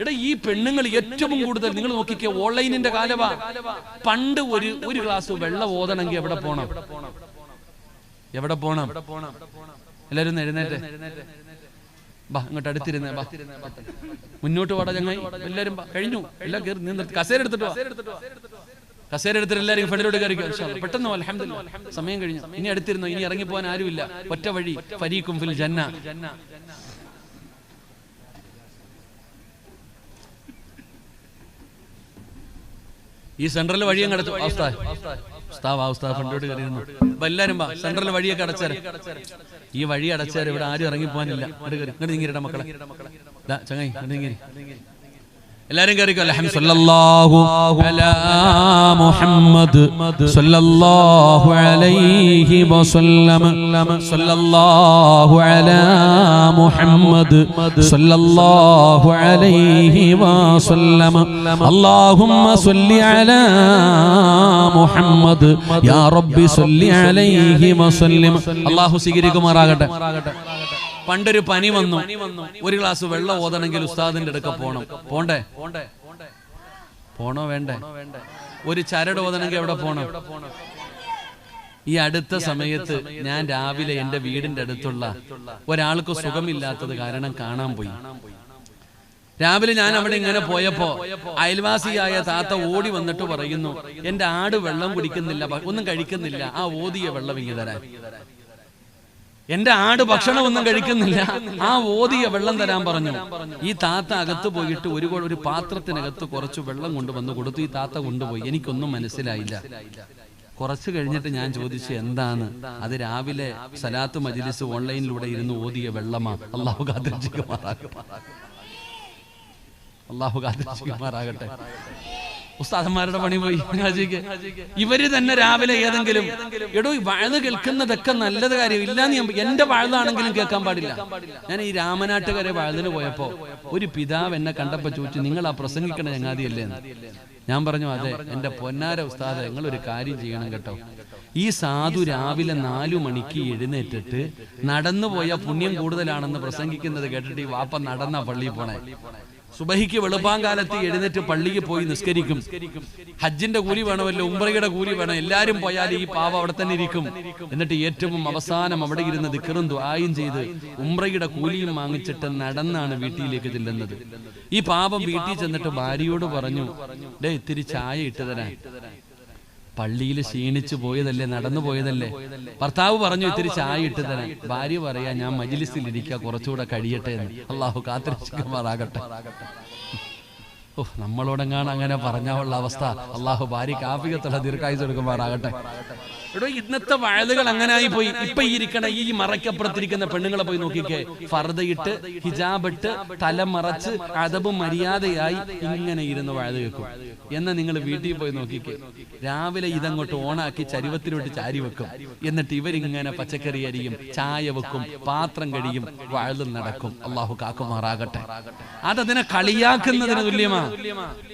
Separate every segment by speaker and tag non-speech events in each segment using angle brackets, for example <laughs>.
Speaker 1: എടാ ഈ പെണ്ണുങ്ങൾ ഏറ്റവും കൂടുതൽ നിങ്ങൾ നോക്കിക്കേ ഓൺലൈനിന്റെ കാലവാ. പണ്ട് ഒരു ഒരു ഗ്ലാസ് വെള്ളം ഓതണമെങ്കിൽ എവിടെ പോണം? എവിടെ പോണം? എല്ലാരും എഴുന്നേറ്റ്. ബാ ഇങ്ങോട്ട് അടുത്തിരുന്നേ ബാ. മുന്നോട്ട് പാടാ ചങ്ങായി. എല്ലാരും കഴിഞ്ഞു. എല്ലാം കയറി നിന്ന് കസേര എടുത്തിട്ട് കസേര എടുത്തിട്ട് എല്ലാവരും ഫെഡിലോട്ട് കയറി പെട്ടെന്ന് വാ, അൽഹംദുലില്ലാ. സമയം കഴിഞ്ഞു. ഇനി അടുത്തിരുന്നു? ഇനി ഇറങ്ങി പോകാൻ ആരുമില്ല. ഒറ്റ വഴി ഫരീഖും ഫിൽ ജന്ന. ഈ സെൻട്രൽ വഴിയും അടച്ചു അവസ്ഥ ഉസ്താവ് ഉസ്താവ് കയറിയിരുന്നു. അപ്പൊ എല്ലാരും സെൻട്രൽ വഴിയൊക്കെ അടച്ചാര് ഈ വഴി അടച്ചാര് ഇവിടെ ആരും ഇറങ്ങി പോകാനില്ല ഇങ്ങോട്ട് കയറി. ഇങ്ങോട്ട് നീങ്ങിരട മക്കളെ. ചങ്ങായി ഇങ്ങോട്ട് നീങ്ങിരി എല്ലാരും കയറിക്കോ അൽഹം സല്ലല്ലാഹു അലാ മുഹമ്മദ് സല്ലല്ലാഹു അലൈഹി വസല്ലം സല്ലല്ലാഹു അലാ മുഹമ്മദ് സല്ലല്ലാഹു അലൈഹി വസല്ലം അല്ലാഹുമ്മ സല്ലി അലാ മുഹമ്മദ് യാ റബ്ബി സല്ലി അലൈഹി വസല്ലം അല്ലാഹു സ്വീകരിക്കുമാറാകട്ടെ. പണ്ടൊരു പനി വന്നു. ഒരു ഗ്ലാസ് വെള്ളം ഓതണമെങ്കിൽ ഉസ്താദിന്റെ അടുക്ക പോണം. പോണ്ടേ? പോണോ. വേണ്ടേ? ഒരു ചരട് ഓതണമെങ്കിൽ എവിടെ പോണം? ഈ അടുത്ത സമയത്ത് ഞാൻ രാവിലെ എന്റെ വീടിന്റെ അടുത്തുള്ള ഒരാൾക്ക് സുഖമില്ലാത്തത് കാരണം കാണാൻ പോയി. രാവിലെ ഞാൻ അവിടെ ഇങ്ങനെ പോയപ്പോ അയൽവാസിയായ താത്ത ഓടി വന്നിട്ട് പറയുന്നു എന്റെ ആട് വെള്ളം കുടിക്കുന്നില്ല ഒന്നും കഴിക്കുന്നില്ല ആ ഓതിയ വെള്ളം ഇങ്ങനെ തരാൻ. എന്റെ ആട് ഭക്ഷണമൊന്നും കഴിക്കുന്നില്ല. ആ ഓതിയ വെള്ളം തരാൻ പറഞ്ഞു. ഈ താത്ത അകത്ത് പോയിട്ട് ഒരു ഒരു പാത്രത്തിനകത്ത് കുറച്ച് വെള്ളം കൊണ്ടുവന്ന് കൊടുത്തു. ഈ താത്ത കൊണ്ടുപോയി. എനിക്കൊന്നും മനസ്സിലായില്ല. കുറച്ച് കഴിഞ്ഞിട്ട് ഞാൻ ചോദിച്ചു എന്താണ്? അത് രാവിലെ സലാത്ത് മജിലിസ് ഓൺലൈനിലൂടെ ഇരുന്ന് ഓതിയ വെള്ളമാ? അള്ളാഹു കാത്തിരിക്കുമാറാകട്ടെ അള്ളാഹു കാത്തിരിക്കുമാറാകട്ടെ ഉസ്താദന്മാരുടെ പണി പോയി. ഹാജിക്ക്. ഇവർ തന്നെ രാവിലെ ഏതെങ്കിലും എടോ വഴുത് കേൾക്കുന്നതൊക്കെ നല്ലത് കാര്യം. ഇല്ലാന്ന് ഞാൻ എന്റെ വഴുതാണെങ്കിലും കേൾക്കാൻ പാടില്ല. ഞാൻ ഈ രാമനാട്ടുകാരെ വഴുതിന് പോയപ്പോ ഒരു പിതാവ് എന്നെ കണ്ടപ്പോ ചോദിച്ചു നിങ്ങൾ ആ പ്രസംഗിക്കണ ചങ്ങാതിയല്ലേ? ഞാൻ പറഞ്ഞു അതെ എന്റെ പൊന്നാര ഉസ്താദ നിങ്ങൾ ഒരു കാര്യം ചെയ്യണം കേട്ടോ. ഈ സാധു രാവിലെ നാലു മണിക്ക് എഴുന്നേറ്റിട്ട് നടന്നു പോയ പുണ്യം കൂടുതലാണെന്ന് പ്രസംഗിക്കുന്നത് കേട്ടിട്ട് ഈ വാപ്പ നടന്ന പള്ളിയിൽ പോണേ. സുബഹിക്ക് വെളുപ്പാങ്കാലത്ത് എഴുന്നേറ്റ് പള്ളിക്ക് പോയി നിസ്കരിക്കും. ഹജ്ജിന്റെ കൂലി വേണമല്ലോ ഉംറയുടെ കൂലി വേണം എല്ലാരും പോയാൽ ഈ പാവ അവിടെ തന്നെ ഇരിക്കും. എന്നിട്ട് ഏറ്റവും അവസാനം അവിടെ ഇരുന്ന് ദിക്കറും ദുആയും ചെയ്ത് ഉംറയുടെ കൂലിയും വാങ്ങിച്ചിട്ട് നടന്നാണ് വീട്ടിലേക്ക് ചെല്ലുന്നത്. ഈ പാപം വീട്ടിൽ ചെന്നിട്ട് ഭാര്യയോട് പറഞ്ഞു ഡേ ഇത്തിരി ചായ ഇട്ട് തരാൻ. പള്ളിയിൽ ക്ഷീണിച്ചു പോയതല്ലേ നടന്നു പോയതല്ലേ? ഭർത്താവ് പറഞ്ഞു ഇത്തിരി ചായ ഇട്ട് തരാൻ ഭാര്യ പറയാ ഞാൻ മജിലിസിൽ ഇരിക്കുക കുറച്ചുകൂടെ കഴിയട്ടെ എന്ന് അള്ളാഹു കാത്തിരക്ഷിക്കുമാറാകട്ടെ ഓ നമ്മളോടെങ്ങാണ് അങ്ങനെ പറഞ്ഞാവുള്ള അവസ്ഥ. അള്ളാഹു ഭാര്യ കാഫികത്തുള്ള ദീർഘായുസ് എടുക്കുമാറാകട്ടെ. എടോ ഇന്നത്തെ വയലുകൾ അങ്ങനെ ആയി പോയി. ഇപ്പൊ ഇരിക്കണ ഈ മറയ്ക്കപ്പുറത്തിരിക്കുന്ന പെണ്ണുങ്ങളെ പോയി നോക്കിക്കേ. ഫർദയിട്ട് ഹിജാബിട്ട് തല മറച്ച് അതബും മര്യാദയായി ഇങ്ങനെ ഇരുന്ന് വഴുത് വെക്കും എന്നാ നിങ്ങൾ വീട്ടിൽ പോയി നോക്കിക്കേ. രാവിലെ ഇതങ്ങോട്ട് ഓണാക്കി ചരുവത്തിലോട്ട് ചാരി വെക്കും. എന്നിട്ട് ഇവരിങ്ങനെ പച്ചക്കറി അരിയും ചായ വെക്കും പാത്രം കഴിയും വഴുതും നടക്കും. അള്ളാഹു കാക്കുമാറാകട്ടെ. അതതിനെ കളിയാക്കുന്നതിന് തുല്യമാ.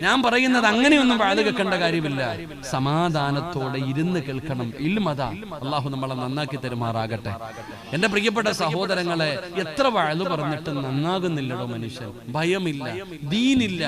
Speaker 1: ഞാൻ പറയുന്നത് അങ്ങനെയൊന്നും വാഴ കേൾക്കേണ്ട കാര്യമില്ല. സമാധാനത്തോടെ ഇരുന്ന് കേൾക്കണം. ഇൽമത അള്ളാഹു നമ്മളെ നന്നാക്കി തരുമാറാകട്ടെ. എന്റെ പ്രിയപ്പെട്ട സഹോദരങ്ങളെ എത്ര വാഴ പറഞ്ഞിട്ട് നന്നാകുന്നില്ലടോ മനുഷ്യൻ. ഭയമില്ല. ദീനില്ല.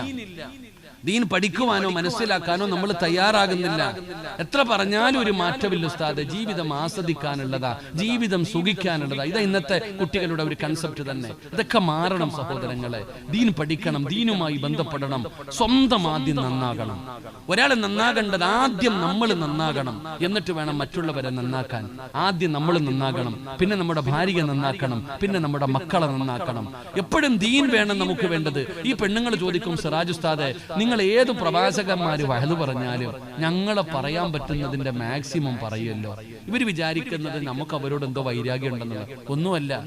Speaker 1: ദീൻ പഠിക്കുവാനോ മനസ്സിലാക്കാനോ നമ്മൾ തയ്യാറാകുന്നില്ല. എത്ര പറഞ്ഞാലും ഒരു മാറ്റമില്ല ഉസ്താദ്. ജീവിതം ആസ്വദിക്കാനുള്ളതാ. ജീവിതം സുഖിക്കാനുള്ളതാ. ഇതാ ഇന്നത്തെ കുട്ടികളുടെ ഒരു കൺസെപ്റ്റ് തന്നെ. ഇതൊക്കെ മാറണം സഹോദരങ്ങളെ. ദീൻ പഠിക്കണം ദീനുമായി ബന്ധപ്പെടണം. സ്വന്തം ആദ്യം നന്നാകണം. ഒരാൾ നന്നാകേണ്ടത് ആദ്യം നമ്മൾ നന്നാകണം. എന്നിട്ട് വേണം മറ്റുള്ളവരെ നന്നാക്കാൻ. ആദ്യം നമ്മൾ നന്നാകണം. പിന്നെ നമ്മുടെ ഭാര്യ നന്നാക്കണം. പിന്നെ നമ്മുടെ മക്കളെ നന്നാക്കണം. എപ്പോഴും ദീൻ വേണം നമുക്ക് വേണ്ടത്. ഈ പെണ്ണുങ്ങൾ ചോദിക്കും സിറാജ് ഉസ്താദെ നിങ്ങൾ ഏത് പ്രവാചകന്മാര് വഹൽ പറഞ്ഞാലും ഞങ്ങളെ പറയാൻ പറ്റുന്നതിന്റെ മാക്സിമം പറയുമല്ലോ. ഇവർ വിചാരിക്കുന്നത് നമുക്ക് അവരോട് എന്തോ വൈരാഗ്യം ഉണ്ടെന്നുള്ളത്. ഒന്നുമല്ല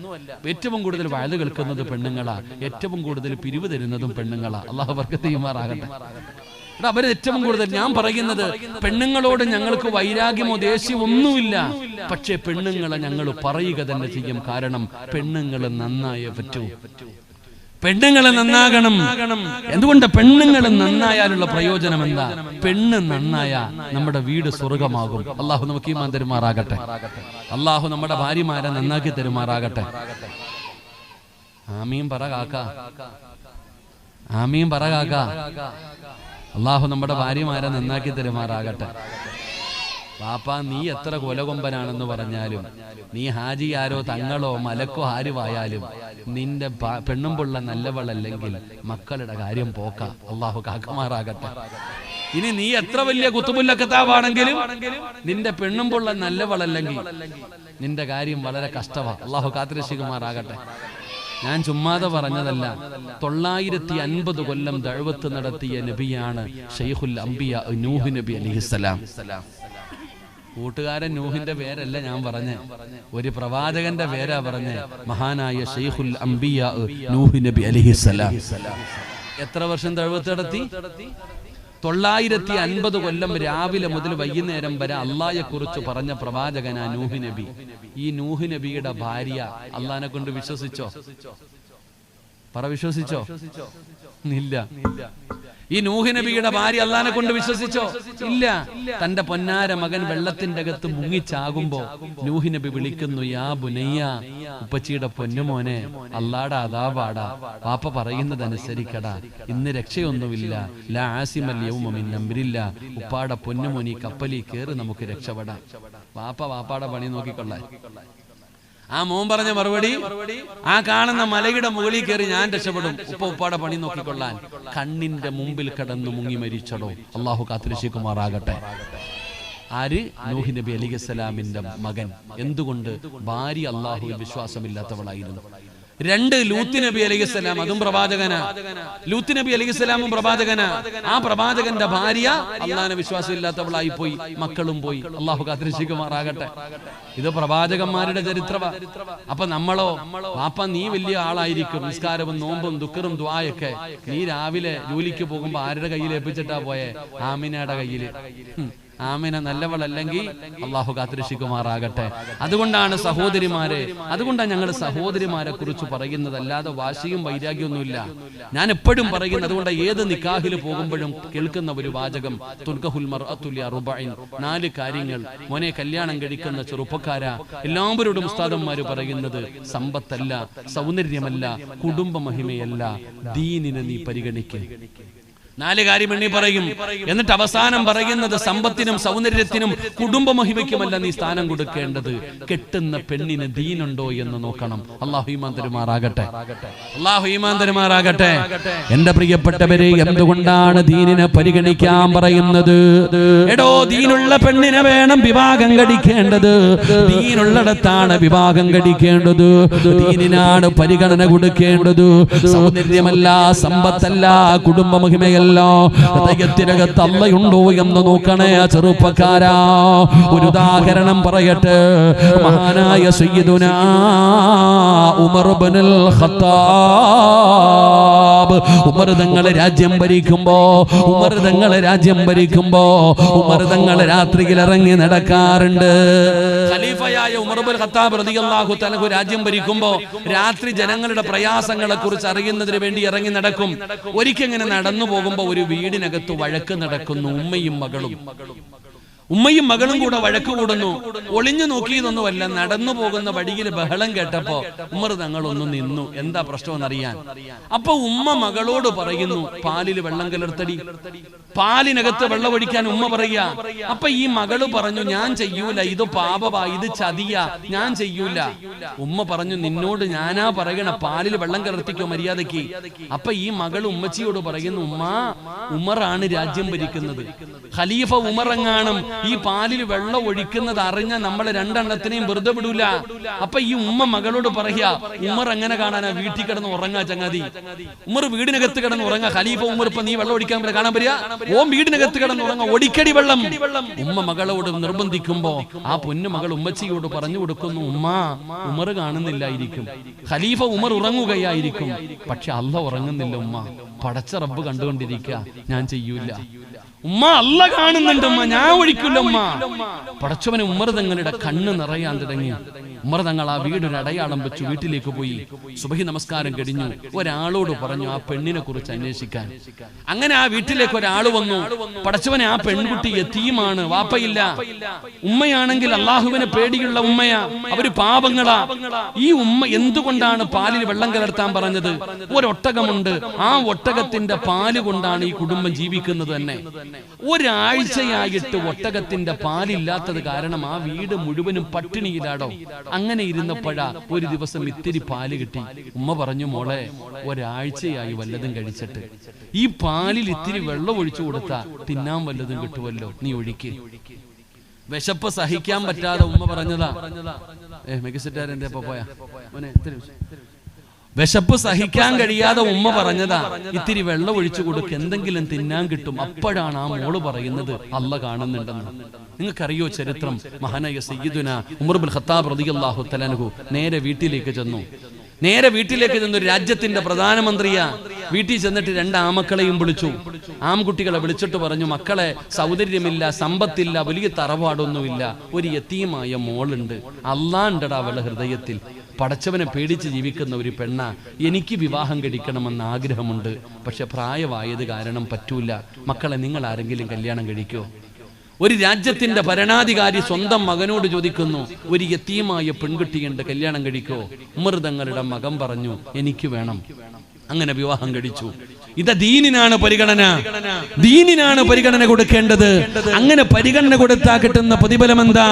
Speaker 1: ഏറ്റവും കൂടുതൽ വയൽ കേൾക്കുന്നത് പെണ്ണുങ്ങളാ. ഏറ്റവും കൂടുതൽ പിരിവ് തരുന്നതും പെണ്ണുങ്ങളാ. അള്ളാഹു അവർക്ക് തീമാറാകട്ടെ അവർ ഏറ്റവും കൂടുതൽ ഞാൻ പറയുന്നത് പെണ്ണുങ്ങളോട് ഞങ്ങൾക്ക് വൈരാഗ്യമോ ദേഷ്യമോ ഒന്നുമില്ല. പക്ഷേ പെണ്ണുങ്ങളെ ഞങ്ങൾ പറയുക തന്നെ ചെയ്യും. കാരണം പെണ്ണുങ്ങൾ നന്നായേ പറ്റൂ. പെണ്ണുങ്ങൾ നന്നാകണം. എന്തുകൊണ്ട് പെണ്ണുങ്ങൾ നന്നായാലുള്ള പ്രയോജനം എന്താ പെണ്ണ് നന്നായ നമ്മുടെ വീട് സ്വർഗമാകും. അള്ളാഹു നമുക്ക് ഈമാൻ തരുമാറാകട്ടെ. അള്ളാഹു നമ്മുടെ ഭാര്യമാരെ നന്നാക്കി തരുമാറാകട്ടെ. ആമീൻ പറ കാക്ക. ആമീൻ പറ കാക്ക. അള്ളാഹു നമ്മുടെ ഭാര്യമാരെ നന്നാക്കി തരുമാറാകട്ടെ. പാപ്പ നീ എത്ര കൊലകൊമ്പനാണെന്ന് പറഞ്ഞാലും നീ ഹാജി ആരോ തങ്ങളോ മലക്കോ ആരുമായാലും നിന്റെ പെണ്ണും പിള്ള നല്ലവളല്ലെങ്കിൽ മക്കളുടെ കാര്യം പോക്ക. അള്ളാഹു കാക്കമാറാകട്ടെ. ഇനി നീ എത്ര വലിയ കുത്തുബുല്ല കിതാബാണെങ്കിലും നിന്റെ പെണ്ണും പിള്ള നല്ലവളല്ലെങ്കിൽ നിന്റെ കാര്യം വളരെ കഷ്ടമാണ് അള്ളാഹു കാത്തിരക്ഷിക്കുമാറാകട്ടെ ഞാൻ ചുമ്മാതെ പറഞ്ഞതല്ല. തൊള്ളായിരത്തി അൻപത് കൊല്ലം ദഴവത്ത് നടത്തിയ നബിയാണ് ഷെയ്ഖുൽ അംബിയ നൂഹ് നബി അലിഹിസ്സലാം. കൂട്ടുകാരൻ നൂഹിന്റെ പേരല്ല ഞാൻ പറഞ്ഞേ. ഒരു പ്രവാചകന്റെ പേരാ പറഞ്ഞേ. മഹാനായ ഷെയ്ഖുൽ അംബിയ നൂഹ് നബി അലിഹിസ്സലാം എത്ര വർഷം തഴുവത്ത് നടത്തി? തൊള്ളായിരത്തി അൻപത് കൊല്ലം രാവിലെ മുതൽ വൈകുന്നേരം വരെ അള്ളായെ കുറിച്ച് പറഞ്ഞ പ്രവാചകനാ നൂഹ് നബി. ഈ നൂഹ് നബിയുടെ ഭാര്യ അള്ളാനെ കൊണ്ട് വിശ്വസിച്ചോ? പറ വിശ്വസിച്ചോ? ഇല്ല. ഈ നൂഹ് നബിയുടെ ഭാര്യ അള്ളഹാനെ കൊണ്ട് വിശ്വസിച്ചോ? ഇല്ല. തന്റെ പൊന്നാര മകൻ വെള്ളത്തിന്റെ അകത്ത് മുങ്ങിച്ചാകുമ്പോ നൂഹ് നബി വിളിക്കുന്നു യാ ബുനയ്യ ഉപ്പച്ചിയുടെ പൊന്നുമോനെ അല്ലാടാ അതാപാടാ പാപ്പ പറയുന്നതനുസരിക്കടാ ഇന്ന് രക്ഷയൊന്നുമില്ല. ലാ മിൻ അംരില്ല ഉപ്പാടെ പൊന്നുമോനി കപ്പലിൽ കേറി നമുക്ക് രക്ഷപ്പെടാം. വാപ്പ വാപ്പാടെ പണി നോക്കിക്കൊള്ളാൻ. ആ മോൻ പറഞ്ഞ മറുപടി ആ കാണുന്ന മലയുടെ മുകളിൽ കയറി ഞാൻ രക്ഷപ്പെടും. ഉപ്പ ഉപ്പാടെ പണി നോക്കിക്കൊള്ളാൻ. കണ്ണിന്റെ മുമ്പിൽ കടന്നു മുങ്ങി മരിച്ചടോ. അള്ളാഹു കാത്തിരശിക്കുമാറാകട്ടെ ആര്? നൂഹി നബി അലിഖലാമിന്റെ മകൻ. എന്തുകൊണ്ട്? ഭാര്യ അള്ളാഹു വിശ്വാസമില്ലാത്തവളായിരുന്നു. രണ്ട് ലൂത്ത് നബി അലൈഹിസ്സലാം അതും പ്രവാചകനാ. ലൂത്ത് നബി അലൈഹിസ്സലാമും പ്രവാചകനാ. ആ പ്രവാചകന്റെ ഭാര്യ അള്ളാഹിനെ വിശ്വാസമില്ലാത്തവളായി പോയി മക്കളും പോയി. അള്ളാഹു കാത്തിരക്ഷിക്കുമാറാകട്ടെ. ഇത് പ്രവാചകന്മാരുടെ ചരിത്രവ. അപ്പൊ നമ്മളോ പാപ്പ നീ വലിയ ആളായിരിക്കും. നിസ്കാരവും നോമ്പും ദുഃഖറും ദ്വായൊക്കെ നീ രാവിലെ ജോലിക്ക് പോകുമ്പോ ആരുടെ കയ്യിൽ ഏൽപ്പിച്ചിട്ടാ പോയെ? ആമിനയുടെ കയ്യിൽ. ആമിന നല്ലവളല്ലെങ്കിൽ അള്ളാഹു കാത്തിരക്ഷിക്കുമാറാകട്ടെ അതുകൊണ്ടാണ് സഹോദരിമാരെ അതുകൊണ്ടാണ് ഞങ്ങൾ സഹോദരിമാരെ കുറിച്ച് പറയുന്നത് അല്ലാതെ വാശിയും വൈരാഗ്യമൊന്നുമില്ല. ഞാൻ എപ്പോഴും പറയുന്നത് അതുകൊണ്ട് ഏത് നിക്കാഹിൽ പോകുമ്പോഴും കേൾക്കുന്ന ഒരു വാചകം തുൽക്കഹുൽ മർഅത്തുൽ അറുബൈൻ നാല് കാര്യങ്ങൾ മോനെ കല്യാണം കഴിക്കുന്ന ചെറുപ്പക്കാര. എല്ലാവരോടും ഉസ്താദന്മാര് പറയുന്നത് സമ്പത്തല്ല സൗന്ദര്യമല്ല കുടുംബ മഹിമയല്ല ദീനിനെ നീ പരിഗണിക്കുക നാല് കാര്യം എണ്ണി പറയും. എന്നിട്ട് അവസാനം പറയുന്നത് സമ്പത്തിനും സൗന്ദര്യത്തിനും കുടുംബമഹിമയ്ക്കുമല്ല നീ സ്ഥാനം കൊടുക്കേണ്ടത്. കെട്ടുന്ന പെണ്ണിന് ദീനുണ്ടോ എന്ന് നോക്കണം. അള്ളാഹു ഈമാൻ ഈമാൻ എന്റെ പ്രിയപ്പെട്ടവരെ എന്തുകൊണ്ടാണ് ദീനിനെ പരിഗണിക്കാൻ പറയുന്നത്? എടോ ദീനുള്ള പെണ്ണിനെ വേണം വിവാഹം കഴിക്കേണ്ടത്. ദീനുള്ളിടത്താണ് വിവാഹം കഴിക്കേണ്ടത്. ദീനിനാണ് പരിഗണന കൊടുക്കേണ്ടത്. സൗന്ദര്യമല്ല സമ്പത്തല്ല കുടുംബ മഹിമയല്ല ഹൃദയത്തിനകത്ത് അല്ലയുണ്ടോ എന്ന് നോക്കണേ ആ ചെറുപ്പക്കാരാ. ഒരു ഉദാഹരണം പറയട്ടെ. മഹാനായ സയ്യിദുന ഉമർ ഇബ്നുൽ ഖത്താബ്. ഉമർ തങ്ങളെ രാജ്യം ഭരിക്കുമ്പോ ഉമർ തങ്ങളെ രാജ്യം ഭരിക്കുമ്പോ ഉമർ തങ്ങളെ രാത്രിയിൽ ഇറങ്ങി നടക്കാറുണ്ട്. ഖലീഫയായ ഉമർ ഇബ്നുൽ ഖത്താബ് റളിയല്ലാഹു തആല രാജ്യം ഭരിക്കുമ്പോ രാത്രി ജനങ്ങളുടെ പ്രയാസങ്ങളെ കുറിച്ച് അറിയുന്നതിന് വേണ്ടി ഇറങ്ങി നടക്കും. ഒരിക്കൽ നടന്നു നടന്നു പോകുമ്പോ ഒരു വീടിനകത്ത് വഴക്ക് നടക്കുന്നു ഉമ്മയും മകളും. ഉമ്മയും മകളും കൂടെ വഴക്ക് കൂടുന്നു. ഒളിഞ്ഞു നോക്കിയതൊന്നുമല്ല നടന്നു പോകുന്ന വഴിയിൽ ബഹളം കേട്ടപ്പോ ഉമ്മർ തങ്ങൾ ഒന്ന് നിന്നു. എന്താ പ്രശ്നമെന്നറിയാൻ? അപ്പൊ ഉമ്മ മകളോട് പറയുന്നു പാലിൽ വെള്ളം കലർത്തടി പാലിനകത്ത് വെള്ളം ഒഴിക്കാൻ ഉമ്മ പറയാ അപ്പൊ ഈ മകൾ പറഞ്ഞു ഞാൻ ചെയ്യൂല ഇത് പാപവാ ഇത് ചതിയ ഞാൻ ചെയ്യൂല. ഉമ്മ പറഞ്ഞു നിന്നോട് ഞാനാ പറയണ പാലിൽ വെള്ളം കലർത്തിക്കോ മര്യാദയ്ക്ക് അപ്പൊ ഈ മകൾ ഉമ്മച്ചിയോട് പറയുന്നു ഉമ്മ ഉമറാണ് രാജ്യം ഭരിക്കുന്നത്. ഖലീഫ ഉമറങ്ങാണം ഈ പാലിൽ വെള്ളം ഒഴിക്കുന്നത് അറിഞ്ഞ നമ്മളെ രണ്ടെണ്ണത്തിനെയും വെറുതെ വിടൂല. അപ്പൊ ഈ ഉമ്മ മകളോട് പറയാ ഉമർ എങ്ങനെ കാണാനാ? വീട്ടിൽ കിടന്ന് ഉറങ്ങാ ചങ്ങാതി. ഉമർ വീടിനകത്ത് കിടന്ന് ഉറങ്ങാ. ഖലീഫ ഉമർ ഇപ്പൊ നീ വെള്ളം ഒഴിക്കാൻ കാണാൻ പറ്റിയ ഓം വീടിനകത്ത് കിടന്ന് ഉറങ്ങാ. ഒടിക്കടി വെള്ളം. ഉമ്മ മകളോട് നിർബന്ധിക്കുമ്പോ ആ പൊന്നു മകൾ ഉമ്മച്ചിയോട് പറഞ്ഞു കൊടുക്കുന്നു ഉമ്മ ഉമർ കാണുന്നില്ലായിരിക്കും. ഖലീഫ ഉമർ ഉറങ്ങുകയായിരിക്കും. പക്ഷെ അല്ല ഉറങ്ങുന്നില്ല ഉമ്മ. പടച്ച റബ്ബ് കണ്ടുകൊണ്ടിരിക്കുക. ഞാൻ ചെയ്യൂല. ഉമ്മ അല്ല കാണുന്നുണ്ട് ഉമ്മ. ഞാൻ ഒഴിക്കില്ല ഉമ്മ. പടച്ചവനെ ഉമ്മർ തങ്ങളുടെ കണ്ണ് നിറയാൻ തുടങ്ങി. ഉമർ തങ്ങൾ ആ വീടൊരു അടയാളം വെച്ചു വീട്ടിലേക്ക് പോയി. സുബഹി നമസ്കാരം കഴിഞ്ഞു. ഒരാളോട് പറഞ്ഞു ആ പെണ്ണിനെ കുറിച്ച് അന്വേഷിക്കാൻ. അങ്ങനെ ആ വീട്ടിലേക്ക് ഒരാൾ വന്നു. പടച്ചവനെ ആ പെൺകുട്ടി എത്തിയുമാണ് വാപ്പയില്ല. ഉമ്മയാണെങ്കിൽ അള്ളാഹുവിനെ പേടിയുള്ള ഉമ്മയാ. അവർ പാപങ്ങളാ. ഈ ഉമ്മ എന്തുകൊണ്ടാണ് പാലിൽ വെള്ളം കലർത്താൻ പറഞ്ഞത്? ഒരൊട്ടകമുണ്ട്. ആ ഒട്ടകത്തിന്റെ പാൽ കൊണ്ടാണ് ഈ കുടുംബം ജീവിക്കുന്നത് തന്നെ. ഒരാഴ്ചയായിട്ട് ഒട്ടകത്തിന്റെ പാലില്ലാത്തത് കാരണം ആ വീട് മുഴുവനും പട്ടിണിയിലാടോ. അങ്ങനെ ഇരുന്നപ്പോഴാ ഒരു ദിവസം ഇത്തിരി പാൽ കിട്ടി. ഉമ്മ പറഞ്ഞു മോളെ ഒരാഴ്ചയായി വല്ലതും കഴിച്ചിട്ട്. ഈ പാലിൽ ഇത്തിരി വെള്ളം ഒഴിച്ചു കൊടുത്താ തിന്നാൻ വല്ലതും കിട്ടുമല്ലോ നീ ഒഴിക്ക്. വിശപ്പ് സഹിക്കാൻ പറ്റാതെ ഉമ്മ പറഞ്ഞതാ. ഏ മോനെ അപ്പൊ പോയാ മോനെ ഇത്തിരി വിശ- വിശപ്പ് സഹിക്കാൻ കഴിയാതെ ഉമ്മ പറഞ്ഞതാ ഇത്തിരി വെള്ളം ഒഴിച്ചു കൊടുക്ക എന്തെങ്കിലും തിന്നാൻ കിട്ടും. അപ്പോഴാണ് ആ മോൾ പറയുന്നത് അല്ല കാണുന്നുണ്ടെന്ന്. നിങ്ങൾക്കറിയോ ചരിത്രം? മഹാനായ സയ്യിദുന ഉമർബുൽ ഖത്താബ് റളിയല്ലാഹു തലനഹു നേരെ വീട്ടിലേക്ക് ചെന്നു. നേരെ വീട്ടിലേക്ക് ചെന്നു ഒരു രാജ്യത്തിന്റെ പ്രധാനമന്ത്രിയാ. വീട്ടിൽ ചെന്നിട്ട് രണ്ട് ആമക്കളെയും വിളിച്ചു. ആൺകുട്ടികളെ വിളിച്ചിട്ട് പറഞ്ഞു മക്കളെ സൗന്ദര്യമില്ല സമ്പത്തില്ല വലിയ തറവാടൊന്നുമില്ല. ഒരു യത്തീമായ മോളുണ്ട്. അള്ളാണ്ടടാ അവളുടെ ഹൃദയത്തിൽ. പടച്ചവനെ പേടിച്ച് ജീവിക്കുന്ന ഒരു പെണ്ണ എനിക്ക് വിവാഹം കഴിക്കണമെന്ന് ആഗ്രഹമുണ്ട്. പക്ഷെ പ്രായമായത് കാരണം പറ്റൂല. മക്കളെ നിങ്ങൾ ആരെങ്കിലും കല്യാണം കഴിക്കോ? ഒരു രാജ്യത്തിന്റെ ഭരണാധികാരി സ്വന്തം മകനോട് ചോദിക്കുന്നു ഒരു യത്തീമായ പെൺകുട്ടിയുണ്ട് കല്യാണം കഴിക്കോ? ഉമർ തങ്ങളുടെ മകൻ പറഞ്ഞു എനിക്ക് വേണം. അങ്ങനെ വിവാഹം കഴിച്ചു. ഇത് ദീനിനാണ് പരിഗണന. ദീനിനാണ് പരിഗണന കൊടുക്കേണ്ടത്. അങ്ങനെ പരിഗണന കൊടുത്താ കിട്ടുന്ന പ്രതിഫലം എന്താ?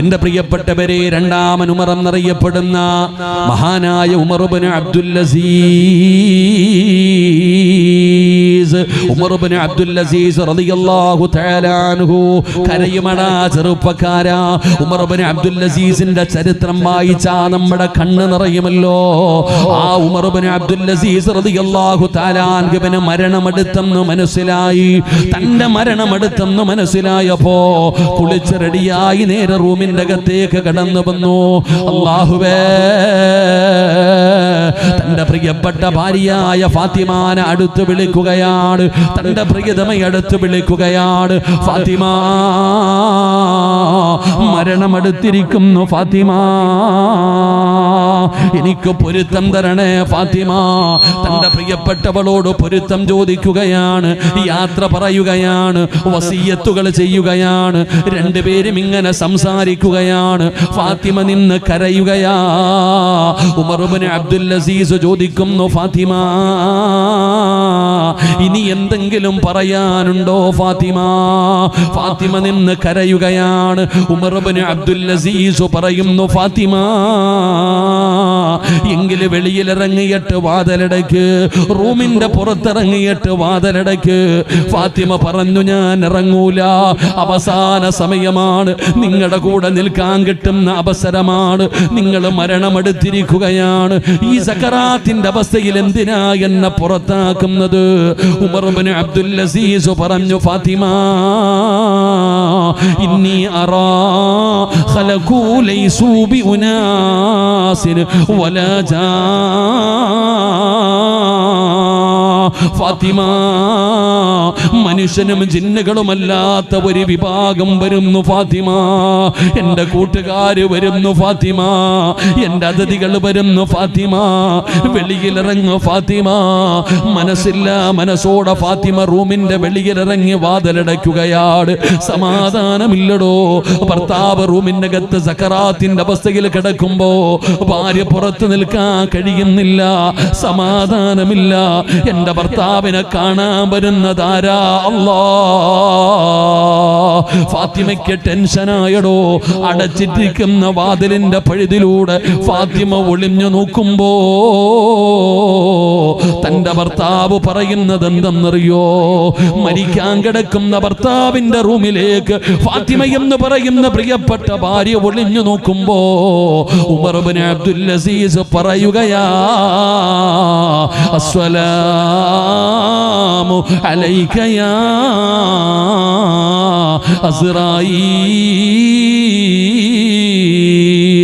Speaker 1: എന്റെ പ്രിയപ്പെട്ടവരെ രണ്ടാമൻ ഉമർ എന്നറിയപ്പെടുന്ന മഹാനായ ഉമർബിന് അബ്ദുൽ അസീസ് ഉമർബിന് അബ്ദുൽ അസീസ് റളിയല്ലാഹു തആല അൻഹു. കരയുമടാ ചെറുപ്പക്കാരാ. ഉമർബിന് അബ്ദുൽ അസീസിന്റെ ചരിത്രം വായിച്ചാ നമ്മുടെ കണ്ണ് നിറയുമല്ലോ. ആ ഉമർബിന് അബ്ദുൽ അസീസ് റളിയല്ലാഹു തആല അൻഹുവിന് മരണമെടുത്തെന്ന് മനസ്സിലായി. തന്റെ മരണമെടുത്തെന്ന് മനസ്സിലായപ്പോ കുളിച്ച് റെഡിയായി നേരെ റൂമിന്റെ അകത്തേക്ക് കടന്നു വന്നു. അള്ളാഹുവേ തന്റെ പ്രിയപ്പെട്ട ഭാര്യയായ ഫാത്തിമാനെ അടുത്ത് വിളിക്കുകയാണ്. തന്റെ പ്രിയതമയെ അടുത്ത് വിളിക്കുകയാണ്. ഫാത്തിമ മരണമെടുത്തിരിക്കുന്നു ഫാത്തിമ. <laughs> എനിക്ക് പൊരുത്തം തരണേ ഫാത്തിമ. തന്റെ പ്രിയപ്പെട്ടവളോട് പൊരുത്തം ചോദിക്കുകയാണ് യാത്ര പറയുകയാണ് വസീയത്തുകൾ ചെയ്യുകയാണ് രണ്ടുപേരും ഇങ്ങനെ സംസാരിക്കുകയാണ്. ഫാത്തിമ നിന്ന് കരയുകയാ. ഉമറുബിന് അബ്ദുൽ അസീസ് ചോദിക്കുന്നു ഫാത്തിമ ഇനി എന്തെങ്കിലും പറയാനുണ്ടോ ഫാത്തിമ? ഫാത്തിമ നിന്ന് കരയുകയാണ് ഉമറുബിന് അബ്ദുൽ അസീസ് പറയുന്നു ഫാത്തിമ. എങ്കിൽ വെളിയിലിറങ്ങിയിട്ട് വാതിലടയ്ക്ക് റൂമിന്റെ പുറത്തിറങ്ങിയിട്ട് വാതിലടയ്ക്ക് ഫാത്തിമ പറഞ്ഞു ഞാൻ ഇറങ്ങൂല. അവസാന സമയമാണ്. നിങ്ങളുടെ കൂടെ നിൽക്കാൻ കിട്ടുന്ന അവസരമാണ്. നിങ്ങൾ മരണമെടുത്തിരിക്കുകയാണ്. ഈ സക്കറാത്തിന്റെ അവസ്ഥയിൽ എന്തിനാ എന്നെ പുറത്താക്കുന്നത്? ഉമർബിന് അബ്ദുൽ അസീസ് പറഞ്ഞു ഫാത്തിമ ഇന്നി അറാ ലൈസൂ വലാ ജാ ഫാത്തിമ മനുഷ്യനും ജിന്നുകളുമല്ലാത്ത ഒരു വിഭാഗം വരുന്നു ഫാത്തിമ. എന്റെ കൂട്ടുകാര് വരുന്നു ഫാത്തിമ. എന്റെ അതിഥികൾ വരുന്നു ഫാത്തിമ. വെളിയിലിറങ്ങു ഫാത്തിമ. മനസ്സില്ല മനസ്സോടെ ഫാത്തിമ റൂമിന്റെ വെളിയിലിറങ്ങി വാതിലടയ്ക്കുകയാണ്. സമാധാനമില്ലടോ. ഭർത്താവ് റൂമിന്റെ അകത്ത് സക്കറാത്തിന്റെ അവസ്ഥയിൽ കിടക്കുമ്പോ ഭാര്യ പുറത്ത് നിൽക്കാൻ കഴിയുന്നില്ല. സമാധാനമില്ല. എന്റെ ഭർത്താവിനെ കാണാൻ വരുന്നതാരാ? അല്ലാ. ഫാത്തിമയ്ക്ക് ടെൻഷനായടോ അടച്ചിട്ടിരിക്കുന്ന വാതിലിന്റെ പഴുതിലൂടെ ഫാത്തിമ ഒളിഞ്ഞു നോക്കുമ്പോ തന്റെ ഭർത്താവ് പറയുന്നത് എന്തെന്നറിയോ? മരിക്കാൻ കിടക്കുന്ന ഭർത്താവിന്റെ റൂമിലേക്ക് ഫാത്തിമ എന്ന് പറയുന്ന പ്രിയപ്പെട്ട ഭാര്യ ഒളിഞ്ഞു നോക്കുമ്പോ ഉമർബിൻ അബ്ദുൽ അസീസ് പറയുകയാ അസ്സലാമു അലൈക യാ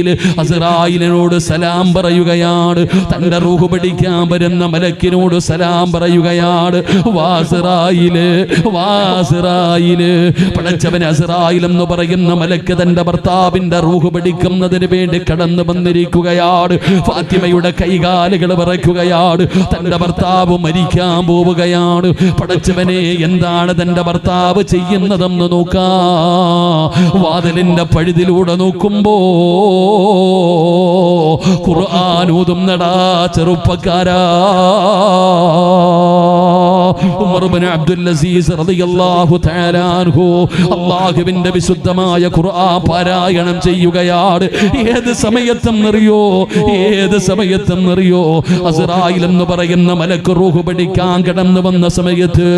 Speaker 1: അസ്റായീൽ അസറായിലിനോട് സലാം പറയുകയാണ്. തന്റെ റൂഹ് പിടിക്കാൻ വരുന്ന മലക്കിനോട് സലാം പറയുകയാണ്. വാസറായിൽ വാസറായിൽ പടച്ചവൻ അസറായിൽ എന്ന് പറയുന്ന മലക്ക് തന്റെ ഭർത്താവിന്റെ റൂഹ് പിടിക്കുന്നതിന് വേണ്ടി കടന്നു വന്നിരിക്കുകയാണ്. ഫാത്തിമയുടെ കൈകാലുകൾ വിറയ്ക്കുകയാണ്. തന്റെ ഭർത്താവ് മരിക്കാൻ പോവുകയാണ്. പടച്ചവനെ എന്താണ് തന്റെ ഭർത്താവ് ചെയ്യുന്നതെന്ന് നോക്കാം. വാതിലിന്റെ പഴുതിലൂടെ നോക്കുമ്പോ ഖുർആാനൂതും നടാ ചെറുപ്പക്കാരാ. ഉമർ ഇബ്നു അബ്ദുൽ അസീസ് റളിയല്ലാഹു തആല അൻഹു. അല്ലാഹുവിന്റെ വിശുദ്ധമായ ഖുർആൻ പാരായണം ചെയ്യുകയാണ്. ഏത് സമയത്തും അറിയോ ഏത് സമയത്തും അറിയോ അസ്റായിൽ എന്ന് പറയുന്ന മലക്ക് റൂഹ് പിടിക്കാൻ കടന്നു വന്ന സമയത്ത്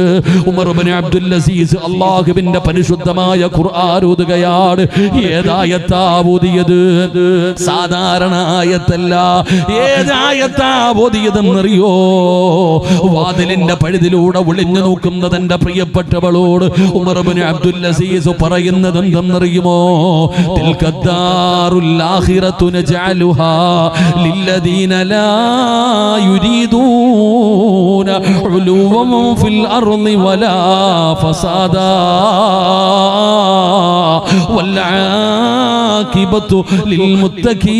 Speaker 1: ഉമർ ഇബ്നു അബ്ദുൽ അസീസ് അല്ലാഹുവിന്റെ പരിശുദ്ധമായ ഖുർആൻ ഓതുകയാണ്. ഏതായത്താ ഓതിയത് സാധാരണ ആയത്തല്ല ഏതായത്താ ഓതിയതെന്നറിയോ വാതിലിന്റെ പഴുതിലൂടെ ഒളിഞ്ഞു നോക്കുന്ന തന്റെ പ്രിയപ്പെട്ടവളോട് ഉമർബിന് അബ്ദുൽ അസീസ് പറയുന്നത് എന്തെന്നറിയുമോ തിൽക്കദ്ദാറുൽ ആഖിറത്തു നജഅലുഹാ ലില്ലദീന ലാ യുരീദൂന ഉലുവൻ ഫിൽ അർളി വലാ ഫസാദാ والعاقبة للمتقين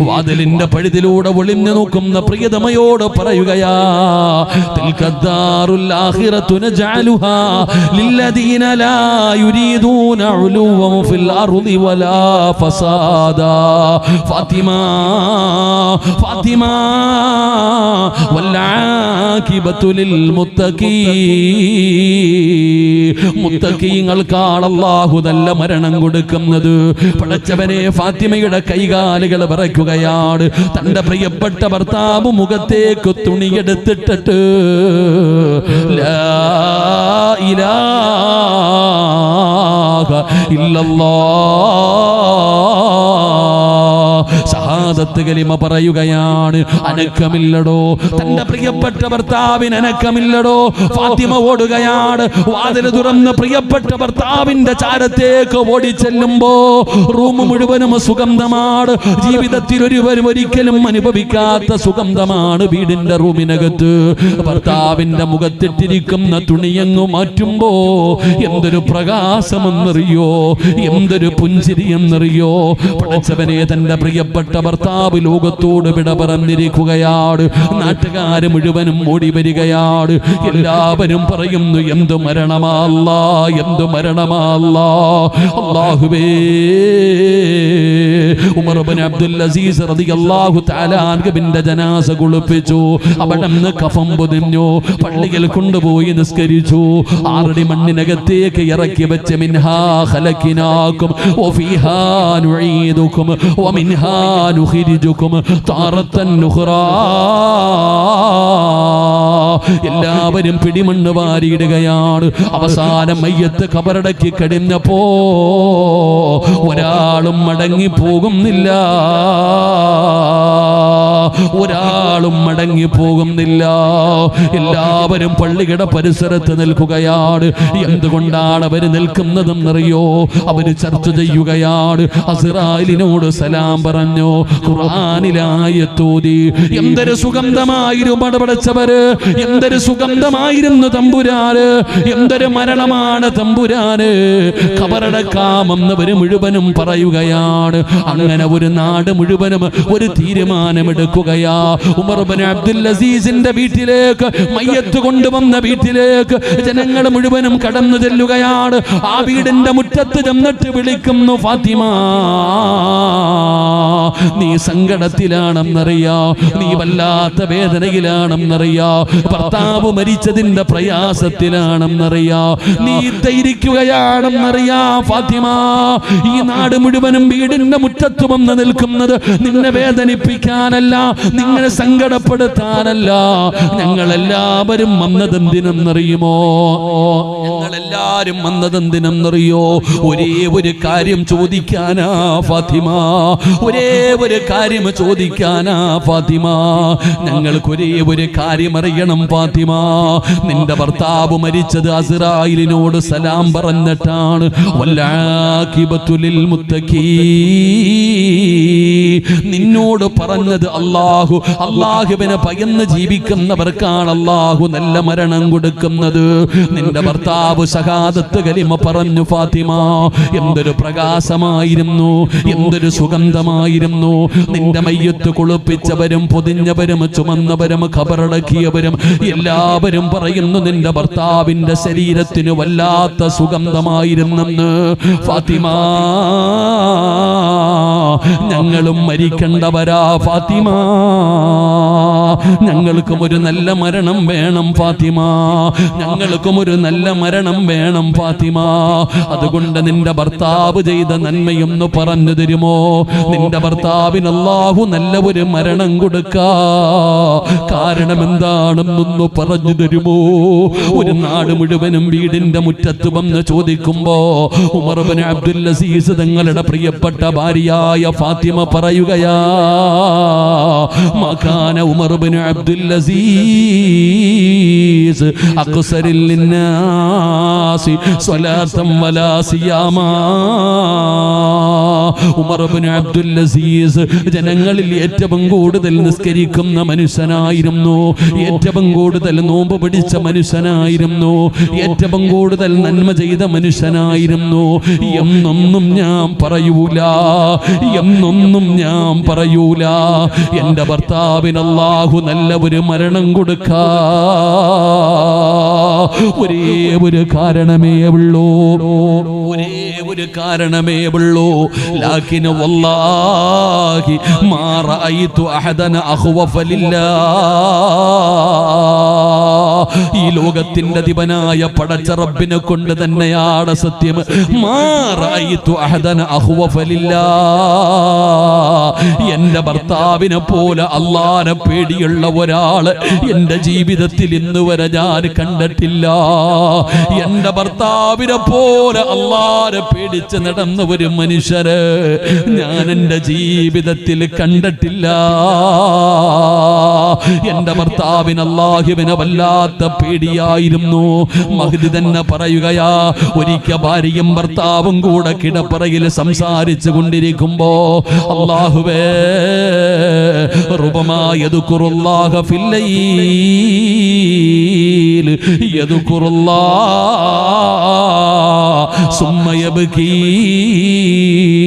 Speaker 1: വാതിലിന്റെ പഴുതിലൂടെ ഒളിഞ്ഞു നോക്കുന്ന പ്രിയതമയോട് പറയുകയാ ഫാത്തിമ ഫാത്തിമ നല്ല മരണം കൊടുക്കുന്നത്. പടച്ചവനെ ഫാത്തിമയുടെ കൈകാലുകൾ വിറയ്ക്കുകയാണ് തന്റെ പ്രിയപ്പെട്ട ഭർത്താവ് മുഖത്തേക്ക് തുണിയെടുത്തിട്ടിട്ട് ലാ ഇലാഹ ഇല്ലല്ലാഹ് ഷഹാദത്ത് കലിമ പറയുകയാണ് അനക്കമില്ലടോ. തന്റെ പ്രിയപ്പെട്ട ഭർത്താവിന് അനക്കമില്ലടോ. ഫാത്തിമ ഓടുകയാണ് വാതിൽ തുറന്ന് പ്രിയപ്പെട്ട ഭർത്താവിന്റെ ചാരത്തേക്ക് ഓടിച്ചെല്ലുമ്പോ റൂം മുഴുവനും സുഗന്ധമാണ്. ജീവിതത്തിൽ ഒരുവരും ഒരിക്കലും അനുഭവിക്കാത്ത സുഗന്ധമാണ് വീടിന്റെ റൂമിനകത്ത്. ഭർത്താവിന്റെ മുഖത്തിട്ടിരിക്കുന്ന തുണിയെന്ന് മാറ്റുമ്പോ എന്തൊരു പ്രകാശമെന്നറിയോ? എന്തൊരു പുഞ്ചിരി എന്നറിയോ പഠിച്ചവനെ തന്റെ പ്രിയപ്പെട്ട ഭർത്താവ് ലോകത്തോട് വിട പറഞ്ഞിരിക്കുകയാണ് നാട്ടുകാര് മുഴുവനും ഓടി വരികയാണ്. എല്ലാവരും പറയുന്നു എന്തു മരണമല്ല എന്തു മരണമല്ല. അള്ളാഹുവേ ഉമർ ഇബ്നു അബ്ദുൽ അസീസ് റളിയല്ലാഹു തആല അൻഹുവിന്റെ ജനാസ കുളിപ്പിച്ചു. അവിടെന്ന് കഫം പൊതിഞ്ഞു. പള്ളിയിൽ കൊണ്ടുപോയി നിസ്കരിച്ചു. ആറടി മണ്ണിനകത്തേക്ക് ഇറക്കി വെച്ച് മിൻഹാ ഖലക്കിനാക്കും വഫീഹാ നുഈദുക്കും വമിൻഹാ നുഖരിജുക്കും താറത്തൻ നുഹ്റാ. എല്ലാവരും പിടിമണ്ണ് വാരിയിടുകയാണ്. അവസാനം മയ്യത്ത് കബറടക്കി കഴിഞ്ഞപ്പോ ഒരാളും മടങ്ങി പോകുന്നില്ല ഒരാളും മടങ്ങി പോകുന്നില്ല. എല്ലാവരും പള്ളിയുടെ പരിസരത്ത് നിൽക്കുകയാണ്. എന്തുകൊണ്ടാണ് അവർ നിൽക്കുന്നതെന്നറിയോ? അവർ ചർച്ച ചെയ്യുകയാണ്. അസിറാലിനോട് സലാം പറഞ്ഞു. ഖുർആാനിലായത്തോതി എന്തൊരു സുഗന്ധമായിരുന്നു പടപടച്ചവര്? എന്തൊരു സുഗന്ധമായിരുന്നു തമ്പുരാന്? എന്തൊരു മരണമാണ് തമ്പുരാന്? കബറടക്കാമെന്നവര് മുഴുവനും പറയുകയാണ്. അങ്ങനെ ഒരു നാട് മുഴുവനും ഒരു തീരുമാനമെടുക്കുകയാ ഉമർബൻ അബ്ദുൽ അസീസിന്റെ വീട്ടിലേക്ക് മയ്യത്ത് കൊണ്ടുവന്ന വീട്ടിലേക്ക് ജനങ്ങൾ മുഴുവനും കടന്നു ചെല്ലുകയാണ്. ആ വീടിന്റെ മുറ്റത്ത് ചെന്നിട്ട് വിളിക്കുന്നു ഫാത്തിമ നീ സങ്കടത്തിലാണെന്നറിയാ. നീ വല്ലാത്ത വേദനയിലാണെന്നറിയാ. ഭർത്താവ് മരിച്ചതിന്റെ പ്രയാസത്തിലാണെന്നറിയാ. നീ ധൈരിക്കുകയാണെന്നറിയാ ഫാത്തിമ. ഈ നാട് മുഴുവനും വീടിന്റെ മുറ്റത്ത് വന്ന് നിൽക്കുന്നത് നിന്നെ വേദനിപ്പിക്കാനല്ല. നിങ്ങളെ സങ്കടപ്പെടുത്താനല്ല. ഞങ്ങളെല്ലാവരും വന്നതെന്തിനെന്നറിയുമോ? ഞങ്ങളെല്ലാരും വന്നതെന്തിനെന്നറിയോ? ഒരേ ഒരു കാര്യം ചോദിക്കാനാ ഫാത്തിമ. ഒരേ ഒരു കാര്യം ചോദിക്കാനാ ഫാത്തിമ. ഞങ്ങൾക്ക് ഒരേ ഒരു കാര്യം അറിയണം ഫാത്തിമ. നിന്റെ ഭർത്താവ് മരിച്ചത് അസിറായിലിനോട് സലാം പറഞ്ഞിട്ടാണ്. വല്ലാക്കിബത്തുലിൽ മുത്തക്കീ നിന്നോട് പറഞ്ഞത് അള്ളാഹു അള്ളാഹുവിനെ പയന്ന് ജീവിക്കുന്നവർക്കാണ് അള്ളാഹു നല്ല മരണം കൊടുക്കുന്നത്. നിന്റെ ഭർത്താവ് സഹാദത്ത് കലിമ പറഞ്ഞു ഫാത്തിമ എന്തൊരു പ്രകാശമായിരുന്നു എന്തൊരു സുഗന്ധമായിരുന്നു. നിന്റെ മയ്യത്ത് കുളിപ്പിച്ചവരും പൊതിഞ്ഞവരും ചുമന്നവരും ഖബറടക്കിയവരും എല്ലാവരും പറയുന്നു നിന്റെ ഭർത്താവിന്റെ ശരീരത്തിന് വല്ലാത്ത സുഗന്ധമായിരുന്നെന്ന്. ഫാത്തിമ ഞങ്ങളും മരിക്കേണ്ടവരാ ഫാത്തിമ. ഞങ്ങൾക്കും ഒരു നല്ല മരണം വേണം ഫാത്തിമ. ഞങ്ങൾക്കും ഒരു നല്ല മരണം വേണം ഫാത്തിമ. അതുകൊണ്ട് നിന്റെ ഭർത്താവ് ചെയ്ത നന്മയൊന്ന് പറഞ്ഞു തരുമോ? നിന്റെ ഭർത്താവിന് അല്ലാഹു നല്ല ഒരു മരണം കൊടുക്ക. കാരണം എന്താണെന്നൊന്ന് പറഞ്ഞു തരുമോ? ഒരു നാട് മുഴുവനും വീടിന്റെ മുറ്റത്ത് വന്ന് ചോദിക്കുമ്പോ ഉമർബൻ അബ്ദുൽ അസീസ് തങ്ങളുടെ പ്രിയപ്പെട്ട ഭാര്യയായ ഫാത്തിമ പറയുകയാ ما كان عمر بن عبد العزيز أقصر للناس صلاة ولا صياما ഉമർബിൻ അബ്ദുൽ അസീസ് ജനങ്ങളിൽ ഏറ്റവും കൂടുതൽ നിസ്കരിക്കുന്ന മനുഷ്യനായിരുന്നു. ഏറ്റവും കൂടുതൽ നോമ്പ് പിടിച്ച മനുഷ്യനായിരുന്നു. ഏറ്റവും കൂടുതൽ നന്മ ചെയ്ത മനുഷ്യനായിരുന്നു. എന്നൊന്നും ഞാൻ പറയൂല. എന്നൊന്നും ഞാൻ പറയൂല. എന്റെ ഭർത്താവിന് നല്ല ഒരു മരണം കൊടുക്കാ. ഒരേ ഒരു കാരണമേ ഉള്ളൂ. ഒരേ ഒരു കാരണമേ ഉള്ളൂ. ലാക്കിന് വല്ലാഹി മാ റഅയ്തു അഹദന അഖ്വഫ ലില്ലാഹ് ഈ ലോകത്തിന്റെ അധിപനായ പടച്ച റബ്ബിനെ കൊണ്ട് തന്നെയാണ് സത്യം. എന്റെ ഭർത്താവിനെ പോലെ അള്ളാനെ പേടിയുള്ള ഒരാൾ എന്റെ ജീവിതത്തിൽ ഇന്ന് വരെ ഞാൻ കണ്ടിട്ടില്ല. എന്റെ ഭർത്താവിനെ പോലെ അള്ളാനെ പേടിച്ച് നടന്ന ഒരു മനുഷ്യര് ഞാൻ എന്റെ ജീവിതത്തിൽ കണ്ടിട്ടില്ല. എന്റെ ഭർത്താവിന് അള്ളാഹുവിനെ വല്ലാത്ത പേടിയായിരുന്നു മഹദി തന്നെ പറയുകയാ ഒരിക്കൽ ഭാര്യയും ഭർത്താവും കൂടെ കിടപ്പറയിൽ സംസാരിച്ചു കൊണ്ടിരിക്കുമ്പോ അള്ളാഹുവേ ربما يذكر الله في الليل يذكر الله ثم يبكي حتى يصبح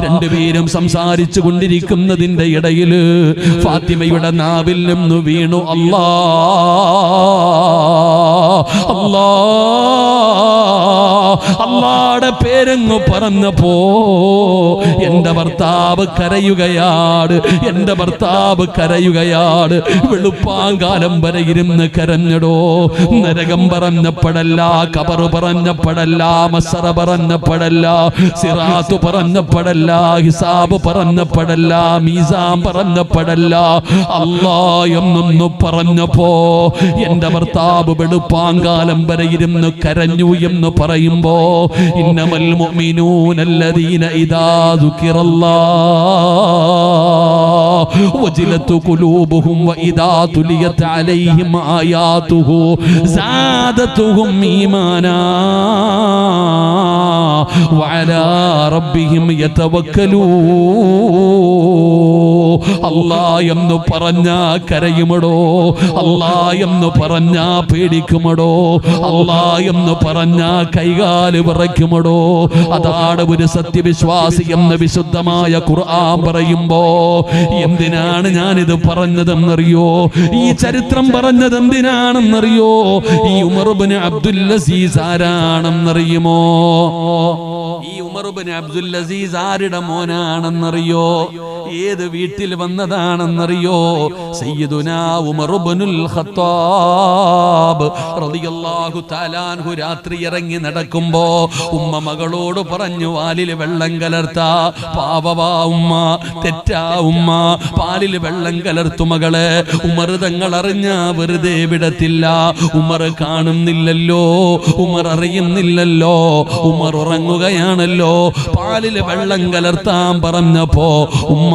Speaker 1: രണ്ടുപേരും സംസാരിച്ചു കൊണ്ടിരിക്കുന്നതിന്റെ ഇടയിൽ ഫാത്തിമയുടെ നാവിൽ നിന്ന് വീണു. അല്ലാ. അല്ലാ. അള്ളാടെ പേരങ്ങ് പറഞ്ഞപ്പോ എന്റെ ഭർത്താവ് കരയുകയാണ് എന്റെ ഭർത്താവ് കരയുകയാണ് വെളുപ്പാങ്കാലം വരെ ഇരുന്ന് കരഞ്ഞടോ. നരകം പറഞ്ഞപ്പെടല്ല കബർ പറഞ്ഞപ്പെടല്ല മസറ പറഞ്ഞപ്പെടല്ല സിറാത്ത് പറഞ്ഞപ്പെടല്ല ഹിസാബ് പറഞ്ഞപ്പെടല്ല മീസാം പറഞ്ഞപ്പെടല്ല അല്ലാ എന്നൊന്ന് പറഞ്ഞപ്പോ എന്റെ ഭർത്താവ് വെളുപ്പാങ്കാലം വരെ ഇരുന്ന് കരഞ്ഞു എന്ന് പറയുമ്പോ ഇന്നമൽ മുഅ്മിനൂനല്ലദീന ഇദാ ദുകിറല്ലാഹ് വജിലത്ത് ഖുലൂബുഹും വഇദാ തുലിയത് അലൈഹിം ആയാതുഹു സാദതുഹും ഈമാനാ വഅലാ റബ്ബിഹിം യതവക്കലൂൻ. അല്ലാ എന്ന് പറഞ്ഞാ കരയുമടോ? അല്ലാ എന്ന് പറഞ്ഞാ പേടിക്കുമടോ? അല്ലാ എന്ന് പറഞ്ഞാ കൈകാൽ വിറയ്ക്കുമടോ? അതാണ് ഒരു സത്യവിശ്വാസി എന്ന വിശുദ്ധമായ ഖുർആൻ പറയുമ്പോ എന്തിനാണ് ഞാനിത് പറഞ്ഞതെന്നറിയോ? ഈ ചരിത്രം പറഞ്ഞത് എന്തിനാണെന്നറിയോ? ഈ ഉമർബിന് അബ്ദുൽ അസീസ് ആരാണെന്നറിയുമോ? ഈ ഉമർ ഉമർബിൻ അബ്ദുൽ അസീസ് ആരുടെ മോനാണെന്നറിയോ? ഏത് വീട്ടിൽ വന്നതാണെന്നറിയോ? സയ്യിദുനാ റളിയല്ലാഹു രാത്രി ഇറങ്ങി നടക്കുമ്പോ ഉമ്മ മകളോട് പറഞ്ഞു വാലിൽ വെള്ളം കലർത്ത പാവവാ ഉമ്മ തെറ്റാ ഉമ്മ പാലിൽ വെള്ളം കലർത്തു മകളെ. ഉമർ തങ്ങൾ അറിഞ്ഞ വെറുതെ വിടത്തില്ല. ഉമർ കാണുന്നില്ലല്ലോ ഉമർ അറിയുന്നില്ലല്ലോ ഉമർ ഉറങ്ങുകയാണല്ലോ. പാലിൽ വെള്ളം കലർത്താൻ പറഞ്ഞപ്പോ ഉമ്മ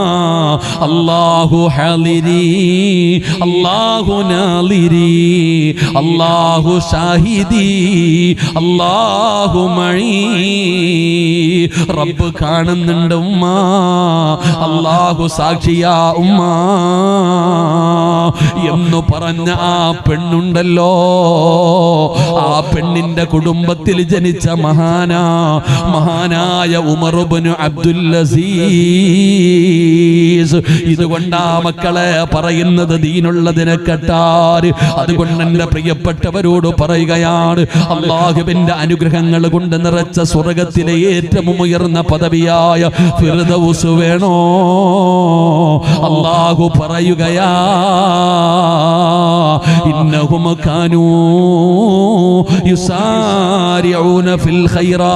Speaker 1: അല്ലാഹു ഹാലിരി അല്ലാഹു നാലിരി അല്ലാഹു ഷാഹിദി അല്ലാഹു മഴി. റബ്ബ് കാണുന്നുണ്ട് ഉമ്മ അല്ലാഹു സാക്ഷിയാ ഉമ്മ. എന്ന് പറഞ്ഞ ആ പെണ്ണുണ്ടല്ലോ. ആ പെണ്ണിന്റെ കുടുംബത്തിൽ ജനിച്ച മഹാനാ മഹാനായ ഉമറുബിന് അബ്ദുൽ ഇതുകൊണ്ടാ മക്കളെ പറയുന്നത് ദീനുള്ളതിനെ കെട്ടാര്. അതുകൊണ്ട് എന്റെ പ്രിയപ്പെട്ടവരോട് പറയുകയാണ് അള്ളാഹുബിന്റെ അനുഗ്രഹങ്ങൾ കൊണ്ട് നിറച്ച സ്വർഗത്തിലെ ഏറ്റവും ഉയർന്ന പദവിയായ ഫിറുദൌസ് വേണോ? അള്ളാഹു പറയുകയാ ഇന്നഹും കാനൂ യുസാരിഊന ഫിൽ ഖൈറാ.